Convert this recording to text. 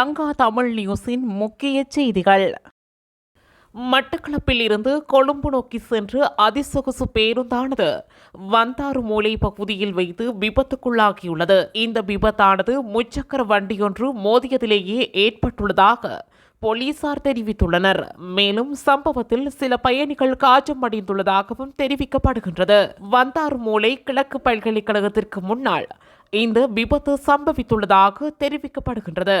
லங்கா தமிழ் நியூஸின் முக்கிய செய்திகள். மட்டக்களப்பில் இருந்து கொழும்பு நோக்கி சென்று அதிசொகுசு பேருந்தானது வந்தாறு மூலை பகுதியில் வைத்து விபத்துக்குள்ளாகியுள்ளது. இந்த விபத்தானது முச்சக்கர வண்டியொன்று மோதியதிலேயே ஏற்பட்டுள்ளதாக போலீசார் தெரிவித்துள்ளனர். மேலும் சம்பவத்தில் சில பயணிகள் காயமடைந்துள்ளதாகவும் தெரிவிக்கப்படுகின்றது. வந்தாறு மூலை கிழக்கு பல்கலைக்கழகத்திற்கு முன்னால் இந்த விபத்து சம்பவித்துள்ளதாக தெரிவிக்கப்படுகின்றது.